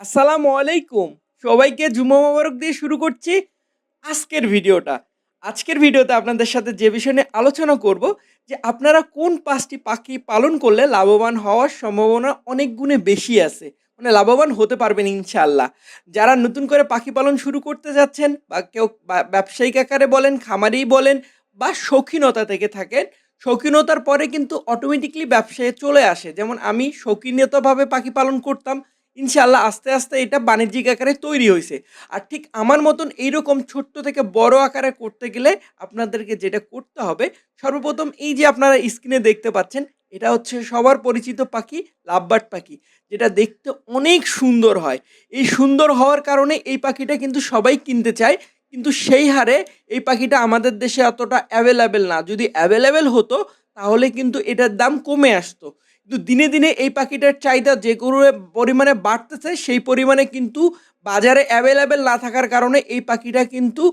আসসালামু আলাইকুম। সবাইকে জুমা মোবারক দিয়ে শুরু করছি আজকের ভিডিওটা। আজকের ভিডিওতে আপনাদের সাথে যে বিষয় নিয়ে আলোচনা করব, যে আপনারা কোন পাঁচটি পাখি পালন করলে লাভবান হওয়ার সম্ভাবনা অনেক গুণে বেশি আছে। মানে লাভবান হতে পারবেন ইনশাল্লাহ যারা নতুন করে পাখি পালন শুরু করতে যাচ্ছেন বা কেউ ব্যবসায়িক আকারে বলেন, খামারেই বলেন বা শৌখিনতা থেকে থাকেন, শৌখিনতার পরে কিন্তু অটোমেটিকলি ব্যবসায় চলে আসে। যেমন আমি শৌখিনতাভাবে পাখি পালন করতাম ইনশাআল্লাহ আস্তে আস্তে এটা বাণিজ্যিক আকারে তৈরি হয়েছে আর ঠিক আমার মতন এইরকম ছোট্ট থেকে বড় আকারে করতে গেলে আপনাদেরকে যেটা করতে হবে, সর্বপ্রথম এই যে আপনারা স্ক্রিনে দেখতে পাচ্ছেন, এটা হচ্ছে সবার পরিচিত পাখি, লাভবার্ড পাখি, যেটা দেখতে অনেক সুন্দর হয়। এই সুন্দর হওয়ার কারণে এই পাখিটা কিন্তু সবাই কিনতে চায়, কিন্তু সেই হারে এই পাখিটা আমাদের দেশে অতটা অ্যাভেলেবেল না। যদি অ্যাভেলেবেল হতো, তাহলে কিন্তু এটার দাম কমে আসতো। কিন্তু দিনে দিনে এই পাখিটার চাহিদা যে কোনো পরিমাণে বাড়তেছে, সেই পরিমাণে কিন্তু বাজারে অ্যাভেলেবেল না থাকার কারণে এই পাখিটা কিন্তু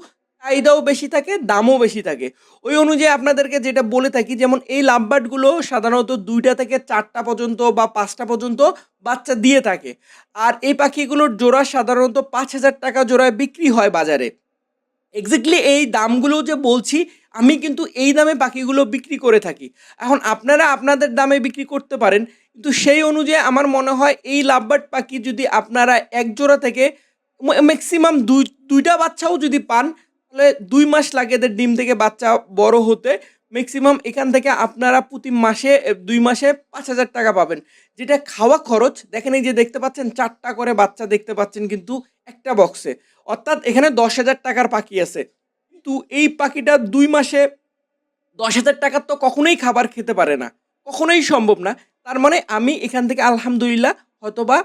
চাহিদাও বেশি থাকে, দামও বেশি থাকে। ওই অনুযায়ী আপনাদেরকে যেটা বলে থাকি, যেমন এই লাভবার্ডগুলো সাধারণত দুইটা থেকে চারটা পর্যন্ত বা পাঁচটা পর্যন্ত বাচ্চা দিয়ে থাকে। আর এই পাখিগুলোর জোড়া সাধারণত পাঁচ হাজার টাকা জোড়ায় বিক্রি হয় বাজারে। এক্স্যাক্টলি এই দামগুলো যে বলছি, আমি কিন্তু এই দামে পাখিগুলো বিক্রি করে থাকি। এখন আপনারা আপনাদের দামে বিক্রি করতে পারেন, কিন্তু সেই অনুযায়ী আমার মনে হয় এই লাভবার্ড পাখি যদি আপনারা এক জোড়া থেকে ম্যাক্সিমাম দুই, দুইটা বাচ্চাও যদি পান, তাহলে দুই মাস লাগে এদের ডিম থেকে বাচ্চা বড় হতে। ম্যাক্সিমাম এখান থেকে আপনারা প্রতি মাসে দুই মাসে পাঁচ হাজার টাকা পাবেন। যেটা খাওয়া খরচ, দেখেন এই যে দেখতে পাচ্ছেন, চারটা করে বাচ্চা দেখতে পাচ্ছেন কিন্তু একটা বক্সে অর্থাৎ এখানে দশ হাজার টাকার পাখি আছে। কিন্তু এই পাখিটা দুই মাসে দশ হাজার টাকার তো কখনোই খাবার খেতে পারে না। কখনোই সম্ভব না। তার মানে আমি এখান থেকে আলহামদুলিল্লাহ হয়তোবা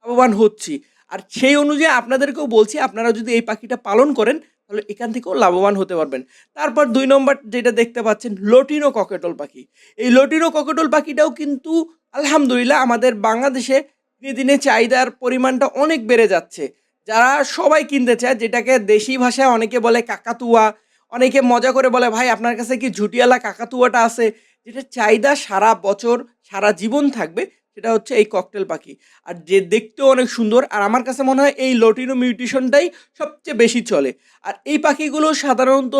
লাভবান হচ্ছি। আর সেই অনুযায়ী আপনাদেরকেও বলছি, আপনারা যদি এই পাখিটা পালন করেন, তাহলে এখান থেকেও লাভবান হতে পারবেন। তারপর দুই নম্বর যেটা দেখতে পাচ্ছেন, লটিনো ককেটল পাখি। এই লটিনো ককেটল পাখিটাও কিন্তু আলহামদুলিল্লাহ আমাদের বাংলাদেশে দিনে দিনে চাহিদার পরিমাণটা অনেক বেড়ে যাচ্ছে। যারা সবাই কিনতে চায়, যেটাকে দেশি ভাষায় অনেকে বলে কাকাতুয়া, অনেকে মজা করে বলে, ভাই, আপনার কাছে কি ঝুটিয়ালা কাকাতুয়াটা আছে? যেটা চাহিদা সারা বছর, সারা জীবন থাকবে, সেটা হচ্ছে এই ককটেল পাখি। আর যে দেখতেও অনেক সুন্দর, আর আমার কাছে মনে হয় এই লটিনো মিউটেশনটাই সবচেয়ে বেশি চলে। আর এই পাখিগুলো সাধারণত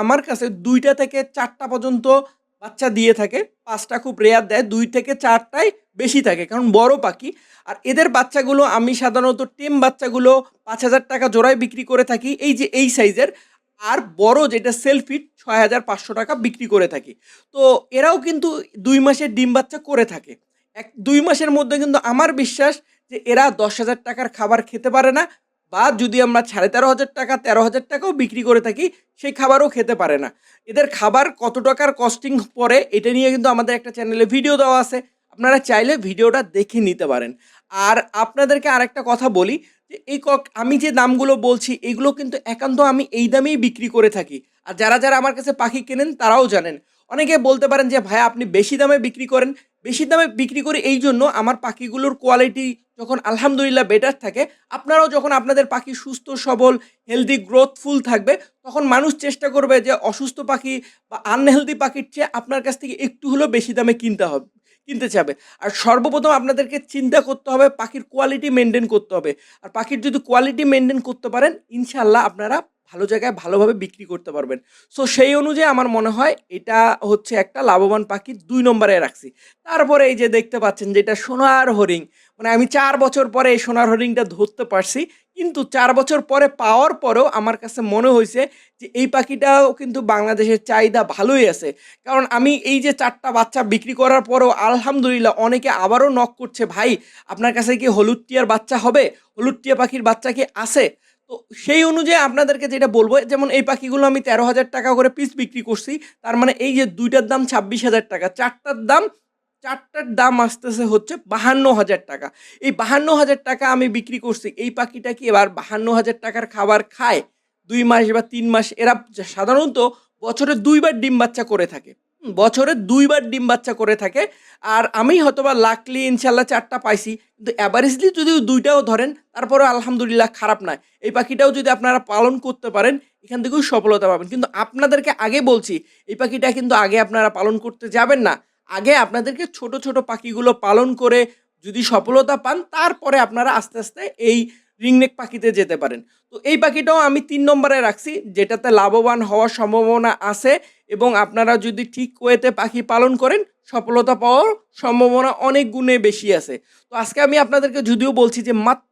আমার কাছে দুইটা থেকে চারটা পর্যন্ত বাচ্চা দিয়ে থাকে, পাঁচটা খুব রেয়ার দেয়, দুই থেকে চারটাই বেশি থাকে, কারণ বড় পাখি। আর এদের বাচ্চাগুলো, আমি সাধারণত টেম বাচ্চাগুলো পাঁচ হাজার টাকা জোড়ায় বিক্রি করে থাকি, এই যে এই সাইজের। আর বড় যেটা সেলফিট ছয় হাজার পাঁচশো টাকা বিক্রি করে থাকি। তো এরাও কিন্তু দুই মাসের ডিম বাচ্চা করে থাকে। এক, দুই মাসের মধ্যে কিন্তু আমার বিশ্বাস যে এরা দশ হাজার টাকার খাবার খেতে পারে না, বা যদি আমরা সাড়ে তেরো হাজার টাকা, তেরো হাজার টাকাও বিক্রি করে থাকি, সেই খাবারও খেতে পারে না। এদের খাবার কত টাকার কস্টিং পড়ে, এটা নিয়ে কিন্তু আমাদের একটা চ্যানেলে ভিডিও দেওয়া আছে। আপনারা চাইলে ভিডিওটা দেখে নিতে পারেন। আর আপনাদেরকে আরেকটা কথা বলি যে, এই কক, আমি যে দামগুলো বলছি, এগুলো কিন্তু একান্ত আমি এই দামেই বিক্রি করে থাকি। আর যারা যারা আমার কাছে পাখি কেনেন, তারাও জানেন। অনেকে বলতে পারেন যে ভাই আপনি বেশি দামে বিক্রি করেন। বেশি দামে বিক্রি করি এই জন্য আমার পাখিগুলোর কোয়ালিটি যখন আলহামদুলিল্লাহ বেটার থাকে, আপনারাও যখন আপনাদের পাখি সুস্থ, সবল হেলদি গ্রোথফুল থাকবে, তখন মানুষ চেষ্টা করবে যে, অসুস্থ পাখি বা আনহেলদি পাখির চেয়ে আপনার কাছ থেকে একটু হলেও বেশি দামে কিনতে হবে। কিনতে চাবে। আর সর্বপ্রথম আপনাদেরকে চিন্তা করতে হবে, পাখির কোয়ালিটি মেনটেন করতে হবে। আর পাখির যদি কোয়ালিটি মেনটেন করতে পারেন ইনশাল্লাহ আপনারা ভালো জায়গায় ভালোভাবে বিক্রি করতে পারবেন। সো সেই অনুযায়ী আমার মনে হয় এটা হচ্ছে একটা লাভবান পাখি, দুই নম্বরে রাখছি। তারপরে এই যে দেখতে পাচ্ছেন যেটা সোনার হরিং মানে আমি চার বছর পরে এই সোনার হরিংটা ধরতে পারছি। কিন্তু চার বছর পরে পাওয়ার পরেও আমার কাছে মনে হয়েছে যে এই পাখিটাও কিন্তু বাংলাদেশের চাহিদা ভালোই আছে। কারণ আমি এই যে চারটা বাচ্চা বিক্রি করার পরেও আলহামদুলিল্লাহ অনেকে আবারও নক করছে, ভাই, আপনার কাছে কি হলুদ টিয়ার বাচ্চা হবে? হলুদ টিয়া পাখির বাচ্চা কি আছে? তো সেই অনুযায়ী আপনাদেরকে যেটা বলব, যেমন এই পাখিগুলো আমি তেরো হাজার টাকা করে পিস বিক্রি করছি, তার মানে এই যে দুইটার দাম ছাব্বিশ হাজার টাকা, চারটার দাম চারটার দাম আসতেছে হচ্ছে বাহান্ন হাজার টাকা। এই বাহান্ন হাজার টাকা আমি বিক্রি করছি, এই পাখিটা কি এবার বাহান্ন হাজার টাকার খাবার খায়? দুই মাস বা তিন মাস, এরা সাধারণত বছরে দুইবার ডিম বাচ্চা করে থাকে। বছরে দুইবার ডিম বাচ্চা করে থাকে। আর আমি হয়তোবা লাকলি ইনশাল্লাহ চারটা পাইছি, কিন্তু অ্যাভারেজলি যদি দুইটাও ধরেন তারপরে আলহামদুলিল্লাহ খারাপ নয় এই পাখিটাও যদি আপনারা পালন করতে পারেন, এখান থেকেও সফলতা পাবেন। কিন্তু আপনাদেরকে আগে বলছি, এই পাখিটা কিন্তু আগে আপনারা পালন করতে যাবেন না। আগে আপনাদেরকে ছোট ছোট পাখিগুলো পালন করে যদি সফলতা পান, তারপরে আপনারা আস্তে আস্তে এই রিংনেক পাখিতে যেতে পারেন। তো এই পাখিটাও আমি তিন নম্বরে রাখছি, যেটাতে লাভবান হওয়ার সম্ভাবনা আছে এবং আপনারা যদি ঠিক ওয়েতে পাখি পালন করেন, সফলতা পাওয়ার সম্ভাবনা অনেক গুণে বেশি আছে। তো আজকে আমি আপনাদেরকে যদিও বলছি যে মাত্র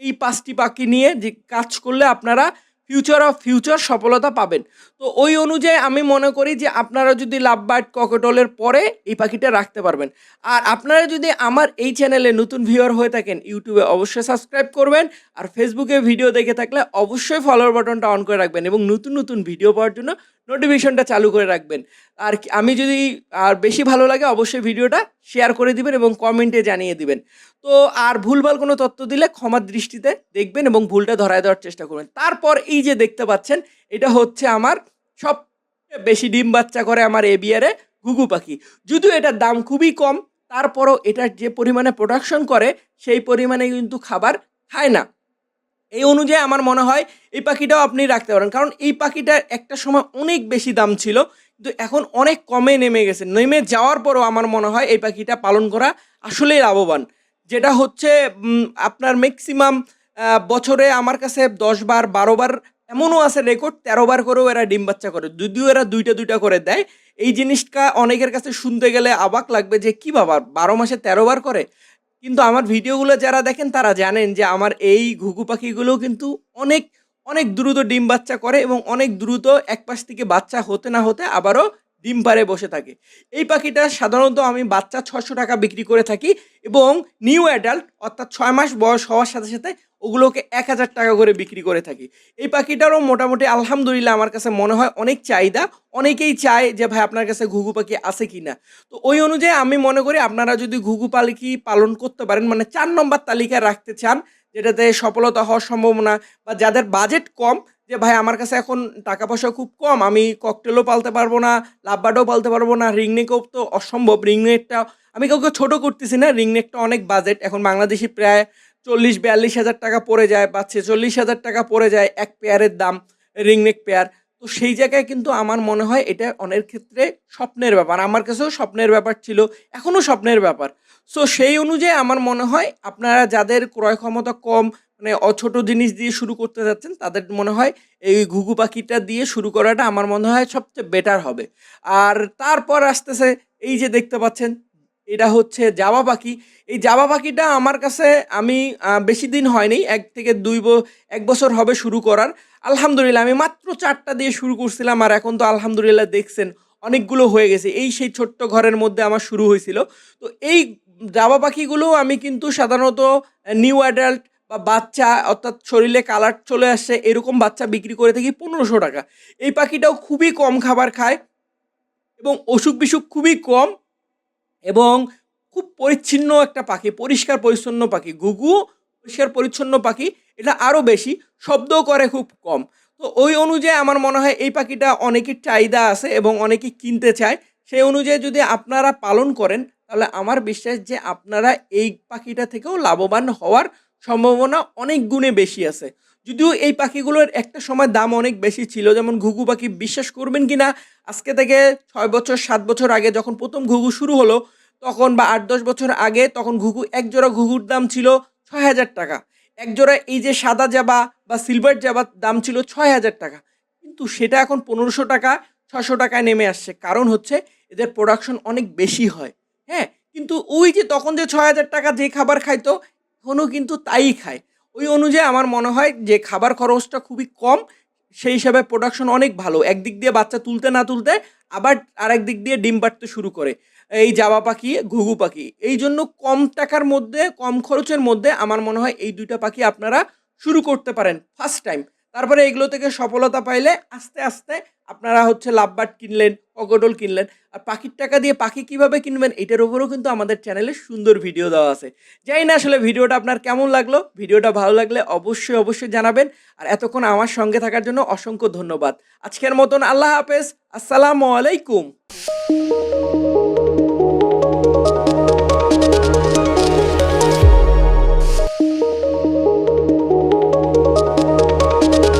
এই পাঁচটি পাখি নিয়ে যে কাজ করলে আপনারা ফিউচার অফ ফিউচার সফলতা পাবেন। তো ওই অনুযায়ী আমি মনে করি যে আপনারা যদি লাভ লাভবার্ড ককটলের পরে এই পাখিটা রাখতে পারবেন। আর আপনারা যদি আমার এই চ্যানেলে নতুন ভিউয়ার হয়ে থাকেন ইউটিউবে অবশ্যই সাবস্ক্রাইব করবেন আর ফেসবুকে ভিডিও দেখে থাকলে অবশ্যই ফলোয়ার বাটনটা অন করে রাখবেন এবং নতুন নতুন ভিডিও পাওয়ার জন্য নোটিফিকেশনটা চালু করে রাখবেন। আর আমি যদি আর বেশি ভালো লাগে, অবশ্যই ভিডিওটা শেয়ার করে দিবেন এবং কমেন্টে জানিয়ে দিবেন। তো আর ভুলভাল কোনো তথ্য দিলে ক্ষমার দৃষ্টিতে দেখবেন এবং ভুলটা ধরায় দেওয়ার চেষ্টা করবেন। তারপর এই যে দেখতে পাচ্ছেন, এটা হচ্ছে আমার সব বেশি ডিম বাচ্চা করে আমার এবিয়ারে ঘুঘু পাখি। যদিও এটার দাম খুবই কম, তারপরও এটার যে পরিমাণে প্রোডাকশন করে, সেই পরিমাণে কিন্তু খাবার খায় না। এই অনুযায়ী আমার মনে হয় এই পাখিটাও আপনি রাখতে পারেন। কারণ এই পাখিটার একটা সময় অনেক বেশি দাম ছিল, কিন্তু এখন অনেক কমে নেমে গেছে। নেমে যাওয়ার পরও আমার মনে হয় এই পাখিটা পালন করা আসলেই লাভবান। যেটা হচ্ছে আপনার ম্যাক্সিমাম বছরে আমার কাছে দশ বার, বারো বার এমনও আছে রেকর্ড তেরো বার করেও এরা ডিম বাচ্চা করে। যদিও এরা দুইটা দুইটা করে দেয়। এই জিনিসটা অনেকের কাছে শুনতে গেলে অবাক লাগবে যে, কি বাবা, বারো মাসে তেরো বার করে? কিন্তু আমার ভিডিওগুলো যারা দেখেন, তারা জানেন যে আমার এই ঘুঘু পাখিগুলো কিন্তু অনেক অনেক দ্রুত ডিম বাচ্চা করে এবং অনেক দ্রুত এক পাশ থেকে বাচ্চা হতে না হতে আবারও ডিম পারে বসে থাকে। এই পাখিটা সাধারণত আমি বাচ্চা ছশো টাকা বিক্রি করে থাকি এবং নিউ অ্যাডাল্ট অর্থাৎ ছয় মাস বয়স হওয়ার সাথে সাথে ওগুলোকে এক হাজার টাকা করে বিক্রি করে থাকি। এই পাখিটারও মোটামুটি আলহামদুলিল্লাহ আমার কাছে মনে হয় অনেক চাহিদা। অনেকেই চায় যে, ভাই, আপনার কাছে ঘুঘু পাখি আছে কি না তো ওই অনুযায়ী আমি মনে করি আপনারা যদি ঘুঘু পাখি পালন করতে পারেন মানে চার নম্বর তালিকায় রাখতে চান যেটাতে সফলতা হওয়ার সম্ভাবনা বা যাদের বাজেট কম, যে ভাই আমার কাছে এখন টাকা পয়সা খুব কম, আমি ককটেলও পালতে পারব না লাভবাডও পালতে পারব না রিংনেকও তো অসম্ভব রিংনেকটা আমি কাউকে ছোটো করতেছি না রিংনেকটা অনেক বাজেট এখন বাংলাদেশি প্রায় চল্লিশ, বিয়াল্লিশ হাজার টাকা পড়ে যায় বা ছেচল্লিশ হাজার টাকা পড়ে যায় এক পেয়ারের দাম রিংনেক পেয়ার তো সেই জায়গায় কিন্তু আমার মনে হয় এটা অনেক ক্ষেত্রে স্বপ্নের ব্যাপার। আমার কাছেও স্বপ্নের ব্যাপার ছিল এখনও স্বপ্নের ব্যাপার। সো সেই অনুযায়ী আমার মনে হয় আপনারা যাদের ক্রয় ক্ষমতা কম মানে অছোট জিনিস দিয়ে শুরু করতে যাচ্ছেন, তাদের মনে হয় এই ঘুঘু পাখিটা দিয়ে শুরু করাটা আমার মনে হয় সবচেয়ে বেটার হবে। আর তারপর আসতেছে এই যে দেখতে পাচ্ছেন এটা হচ্ছে জাবা পাখি। এই জাবা পাখিটা আমার কাছে আমি বেশি দিন হয়নি, এক থেকে দুই এক বছর হবে শুরু করার। আলহামদুলিল্লাহ, আমি মাত্র চারটা দিয়ে শুরু করছিলাম আর এখন তো আলহামদুলিল্লাহ দেখছেন, অনেকগুলো হয়ে গেছে। এই সেই ছোট্ট ঘরের মধ্যে আমার শুরু হয়েছিল। তো এই জাবা পাখিগুলো আমি কিন্তু সাধারণত নিউ অ্যাডাল্ট বা বাচ্চা, অর্থাৎ শরীরে কালার চলে আসছে এরকম বাচ্চা বিক্রি করে থাকি পনেরোশো টাকা। এই পাখিটাও খুবই কম খাবার খায় এবং অসুখ বিসুখ খুবই কম। এবং খুব পরিচ্ছন্ন একটা পাখি, পরিষ্কার, পরিচ্ছন্ন পাখি। ঘুঘু, পরিষ্কার, পরিচ্ছন্ন পাখি, এটা আরও বেশি, শব্দও করে খুব কম। তো ওই অনুযায়ী আমার মনে হয় এই পাখিটা অনেকের চাহিদা আছে এবং অনেকে কিনতে চায়। সেই অনুযায়ী যদি আপনারা পালন করেন, তাহলে আমার বিশ্বাস যে আপনারা এই পাখিটা থেকেও লাভবান হওয়ার সম্ভাবনা অনেক গুণে বেশি আছে। যদিও এই পাখিগুলোর একটা সময় দাম অনেক বেশি ছিল, যেমন ঘুঘু পাখি বিশ্বাস করবেন কি না আজকে থেকে ছয় বছর, সাত বছর আগে যখন প্রথম ঘুঘু শুরু হলো, তখন বা আট, দশ বছর আগে তখন ঘুঘু এক জোড়া ঘুঘুর দাম ছিল ছয় হাজার টাকা। এক জোড়া এই যে সাদা জাবা বা সিলভার জাবার দাম ছিল ছয় হাজার টাকা। কিন্তু সেটা এখন পনেরোশো টাকা ছশো টাকায় নেমে আসছে। কারণ হচ্ছে এদের প্রোডাকশন অনেক বেশি হয়। হ্যাঁ কিন্তু ওই যে তখন যে ছয় হাজার টাকা যে খাবার খাইতো এখনও কিন্তু তাই খায়। ওই অনুযায়ী আমার মনে হয় যে খাবার খরচটা খুবই কম, সেই হিসাবে প্রোডাকশন অনেক ভালো। একদিক দিয়ে বাচ্চা তুলতে না তুলতে আবার আরেক দিক দিয়ে ডিম পাড়তে শুরু করে। এই জাবা পাখি, ঘুঘু পাখি। এই জন্য কম টাকার মধ্যে, কম খরচের মধ্যে আমার মনে হয় এই দুইটা পাখি আপনারা শুরু করতে পারেন ফার্স্ট টাইম তারপরে এগুলো থেকে সফলতা পাইলে আস্তে আস্তে আপনারা হচ্ছে লাভবাট কিনলেন অগডল কিনলেন। আর পাখির টাকা দিয়ে পাখি কীভাবে কিনবেন, এটার উপরেও কিন্তু আমাদের চ্যানেলে সুন্দর ভিডিও দেওয়া আছে। যাই না আসলে ভিডিওটা আপনার কেমন লাগল ভিডিওটা ভালো লাগলে অবশ্যই অবশ্যই জানাবেন। আর এতক্ষণ আমার সঙ্গে থাকার জন্য অসংখ্য ধন্যবাদ। আজকের মতন আল্লাহ হাফেজ, আসসালামু আলাইকুম।